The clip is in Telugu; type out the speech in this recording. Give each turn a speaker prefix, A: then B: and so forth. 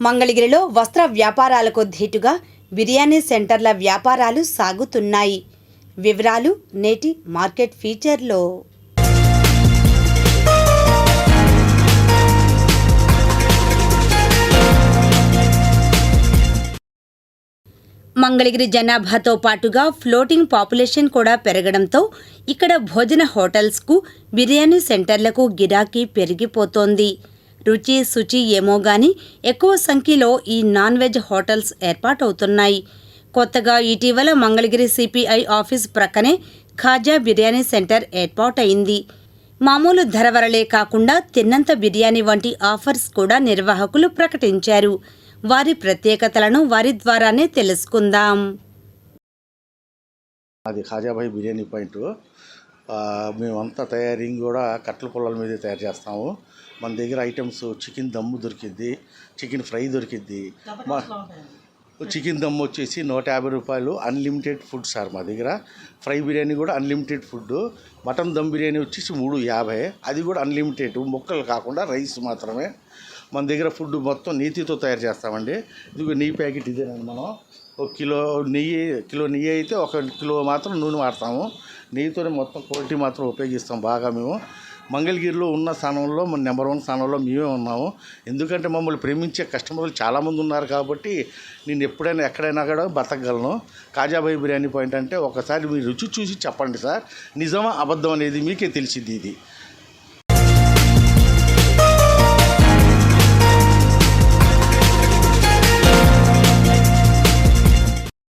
A: మంగళగిరిలో వస్త్ర వ్యాపారాలకు ధీటుగా బిర్యానీ సెంటర్ల వ్యాపారాలు సాగుతున్నాయి. వివరాలు నేటి మార్కెట్ ఫీచర్లో. మంగళగిరి జనాభాతో పాటుగా ఫ్లోటింగ్ పాపులేషన్ కూడా పెరగడంతో ఇక్కడ భోజన హోటల్స్కు బిర్యానీ సెంటర్లకు గిరాకీ పెరిగిపోతోంది. రుచి శుచి ఏమో గాని ఎక్కువ సంఖ్యలో ఈ నాన్ వెజ్ హోటల్స్ ఏర్పాటవుతున్నాయి. కొత్తగా ఇటీవల మంగళగిరి సిపిఐ ఆఫీస్ ప్రక్కనే ఖాజా బిర్యానీ సెంటర్ ఏర్పాటైంది మామూలు ధర వరలే కాకుండా తిన్నంత బిర్యానీ వంటి ఆఫర్స్ కూడా నిర్వాహకులు ప్రకటించారు. వారి ప్రత్యేకతలను వారి ద్వారానే తెలుసుకుందాం.
B: అది ఖాజాబాయి బిర్యానీ పాయింట్. మేమంతా తయారింగ్ కూడా కట్టెల పొలాల మీదే తయారు చేస్తాము. మన దగ్గర ఐటమ్స్ చికెన్ దమ్ము దొరికిద్ది చికెన్ ఫ్రై దొరికిద్ది. మా చికెన్ దమ్ వచ్చేసి నూట యాభై రూపాయలు అన్లిమిటెడ్ ఫుడ్ సార్ మా దగ్గర. ఫ్రై బిర్యానీ కూడా unlimited food. Mutton dum biryani వచ్చేసి మూడు యాభై. అది కూడా అన్లిమిటెడ్. ముక్కలు కాకుండా రైస్ మాత్రమే. మన దగ్గర ఫుడ్ మొత్తం నీతితో తయారు చేస్తామండి. ఇదిగో నెయ్యి ప్యాకెట్ ఇదేనండి మనం. ఒక కిలో నెయ్యి కిలో నెయ్యి అయితే ఒక కిలో మాత్రం నూనె వాడతాము. నెయ్యితోనే మొత్తం క్వాలిటీ మాత్రం ఉపయోగిస్తాం బాగా మేము. మంగళగిరిలో ఉన్న స్థానంలో మన నెంబర్ వన్ స్థానంలో మేమే ఉన్నాము. ఎందుకంటే మమ్మల్ని ప్రేమించే కస్టమర్లు చాలామంది ఉన్నారు కాబట్టి నేను ఎప్పుడైనా ఎక్కడైనా కూడా బతకగలను. కాజాబాయి బిర్యానీ పాయింట్ అంటే ఒకసారి మీరు రుచి చూసి చెప్పండి సార్. నిజమా అబద్ధం అనేది మీకే తెలిసింది ఇది.